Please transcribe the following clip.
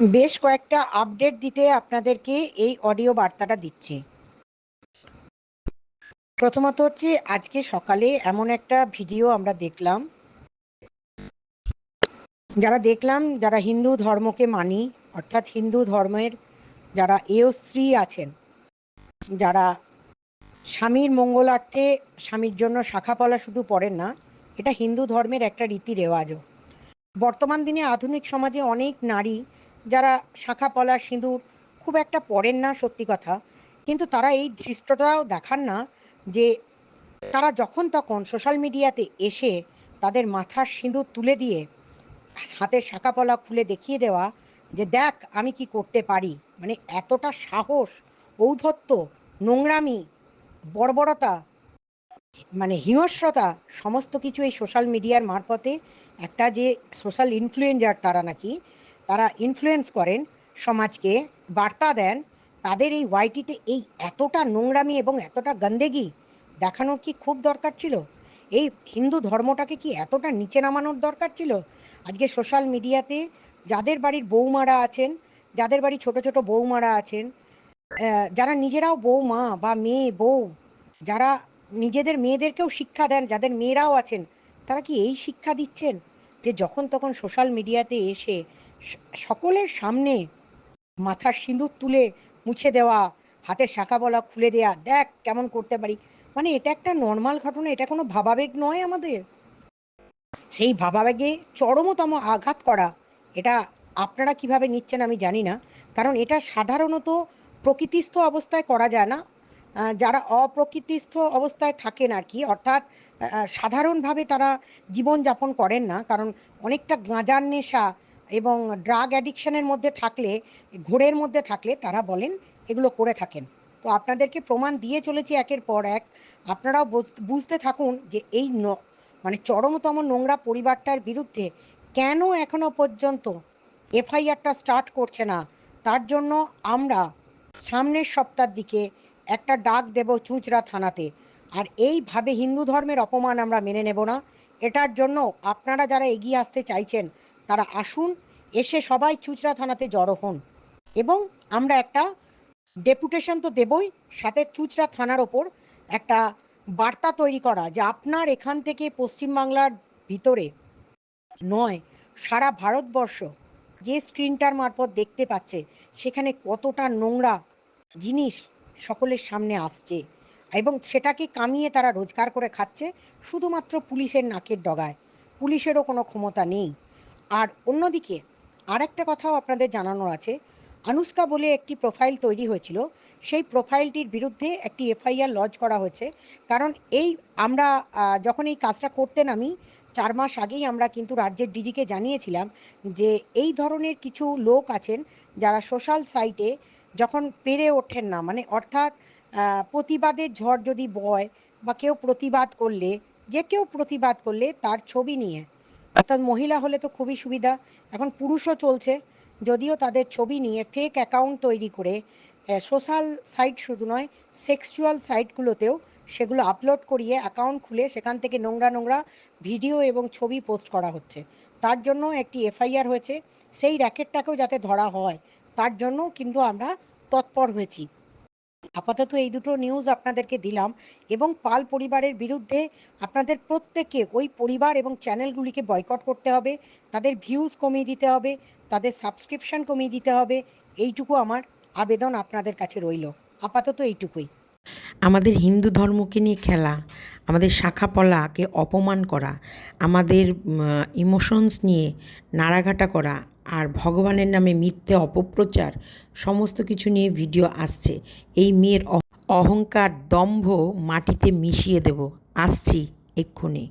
বেশ কয়েকটা আপডেট দিতে আপনাদেরকে এই অডিও বার্তাটা দিচ্ছি। প্রথমত হচ্ছে, আজকে সকালে এমন একটা ভিডিও আমরা দেখলাম। যারা দেখলাম, যারা হিন্দু ধর্মকে মানি, অর্থাৎ হিন্দু ধর্মের যারা এয়শ্রী আছেন, যারা স্বামীর মঙ্গলার্থে স্বামীর জন্য শাখাপলা শুধু পড়েন না, এটা হিন্দু ধর্মের একটা রীতি রেওয়াজও বর্তমান দিনে আধুনিক সমাজে অনেক নারী যারা শাখা পলা সিঁদুর খুব একটা পড়েন না, সত্যি কথা। কিন্তু তারা এই দৃশ্যটাও দেখান না যে তারা যখন তখন সোশ্যাল মিডিয়াতে এসে তাদের মাথার সিঁদুর তুলে দিয়ে হাতের শাখা পলা খুলে দেখিয়ে দেওয়া যে, দেখ, আমি কি করতে পারি। মানে এতটা সাহস, ঔদ্ধত্য, নোংরামি, বর্বরতা মানে হিংস্রতা, সমস্ত কিছু এই সোশ্যাল মিডিয়ার মারফতে একটা যে সোশ্যাল ইনফ্লুয়েঞ্জার তারা নাকি তারা ইনফ্লুয়েন্স করেন, সমাজকে বার্তা দেন, তাদের এই ওয়াইটিতে এই এতটা নোংরামি এবং এতটা গন্দেগি দেখানোর কি খুব দরকার ছিল? এই হিন্দু ধর্মটাকে কি এতটা নিচে নামানোর দরকার ছিল? আজকে সোশ্যাল মিডিয়াতে যাদের বাড়ির বৌমারা আছেন, যাদের বাড়ি ছোট ছোট বৌমারা আছেন যারা নিজেরাও বৌমা বা মেয়ে, বউ, যারা নিজেদের মেয়েদেরকেও শিক্ষা দেন, যাদের মেয়েরাও আছেন, তারা কি এই শিক্ষা দিচ্ছেন? যে যখন তখন সোশ্যাল মিডিয়াতে এসে সকলের সামনে মাথার সিঁদুর তুলে মুছে দেওয়া, হাতের শাখা বলা খুলে দেয়া, দেখ কেমন করতে পারি। মানে এটা একটা নর্মাল ঘটনা, এটা কোনো ভাবাবেগ নয় আমাদের। সেই ভাবাবেগে চরমতম আঘাত করা, এটা আপনারা কীভাবে নিচ্ছেন আমি জানি না। কারণ এটা সাধারণত প্রকৃতিস্থ অবস্থায় করা যায় না। যারা অপ্রকৃতিস্থ অবস্থায় থাকেন আর কি, অর্থাৎ সাধারণভাবে তারা জীবনযাপন করেন না। কারণ অনেকটা গাঁজার নেশা এবং ড্রাগ অ্যাডিকশনের মধ্যে থাকলে, ঘোরের মধ্যে থাকলে তারা বলেন এগুলো করে থাকেন। তো আপনাদেরকে প্রমাণ দিয়ে চলেছি একের পর এক। আপনারাও বুঝতে থাকুন যে এই মানে চরমতম নোংরা পরিবারটার বিরুদ্ধে কেন এখনও পর্যন্ত এফআইআরটা স্টার্ট করছে না? তার জন্য আমরা সামনের সপ্তাহের দিকে একটা ডাক দেব চুঁচড়া থানাতে। আর এইভাবে হিন্দু ধর্মের অপমান আমরা মেনে নেব না। এটার জন্য আপনারা যারা এগিয়ে আসতে চাইছেন তারা আসুন, এসে সবাই চুচড়া থানাতে জড়ো হন। এবং আমরা একটা ডেপুটেশন তো দেবই, সাথে চুচড়া থানার ওপর একটা বার্তা তৈরি করা যে আপনার এখান থেকে পশ্চিমবাংলার ভিতরে নয়, সারা ভারতবর্ষ যে স্ক্রিনটার মারফত দেখতে পাচ্ছে, সেখানে কতটা নোংরা জিনিস সকলের সামনে আসছে। এবং সেটাকে কামিয়ে তারা রোজগার করে খাচ্ছে, শুধুমাত্র পুলিশের নাকের ডগায়। পুলিশেরও কোনো ক্ষমতা নেই। আর অন্যদিকে আরেকটা কথাও আপনাদের জানানোর আছে। আনুষ্কা বলে একটি প্রোফাইল তৈরি হয়েছিল। সেই প্রোফাইলটির বিরুদ্ধে একটি এফআইআর লজ করা হয়েছে। কারণ এই আমরা যখন এই কাজটা করতে নামি, চার মাস আগেই আমরা কিন্তু রাজ্যের ডিজিকে জানিয়েছিলাম যে এই ধরনের কিছু লোক আছেন যারা সোশ্যাল সাইটে যখন পেরে ওঠেন না মানে অর্থাৎ প্রতিবাদের ঝড় যদি বয় বা কেউ প্রতিবাদ করলে, যে কেউ প্রতিবাদ করলে তার ছবি নিয়ে অর্থাৎ মহিলা হলে তো খুবই সুবিধা। এখন পুরুষও চলছে, যদিও তাদের ছবি নিয়ে ফেক অ্যাকাউন্ট তৈরি করে সোশ্যাল সাইট শুধু নয় সেক্সুয়াল সাইটগুলোতেও সেগুলো আপলোড করিয়ে অ্যাকাউন্ট খুলে সেখান থেকে নোংরা নোংরা ভিডিও এবং ছবি পোস্ট করা হচ্ছে। তার জন্য একটি এফআইআর হয়েছে, সেই র্যাকেটটাকেও যাতে ধরা হয়, তার জন্য কিন্তু আমরা তৎপর হয়েছি। আপাতত এই দুটো নিউজ আপনাদেরকে দিলাম এবং পাল পরিবারের বিরুদ্ধে আপনাদের প্রত্যেককে ওই পরিবার এবং চ্যানেলগুলিকে বয়কট করতে হবে, তাদের ভিউজ কমিয়ে দিতে হবে, তাদের সাবস্ক্রিপশন কমিয়ে দিতে হবে, এইটুকু আমার আবেদন আপনাদের কাছে রইল। আপাতত এইটুকুই। আমাদের হিন্দু ধর্মকে নিয়ে খেলা, আমাদের শাখাপলাকে অপমান করা, আমাদের ইমোশনস নিয়ে নাড়াঘাটা করা আর ভগবানের নামে মিথ্যে অপপ্রচার, সমস্ত কিছু নিয়ে ভিডিও আসছে। এই মেয়ের অহংকার দম্ভ মাটিতে মিশিয়ে দেব। আসছি এক্ষুনি।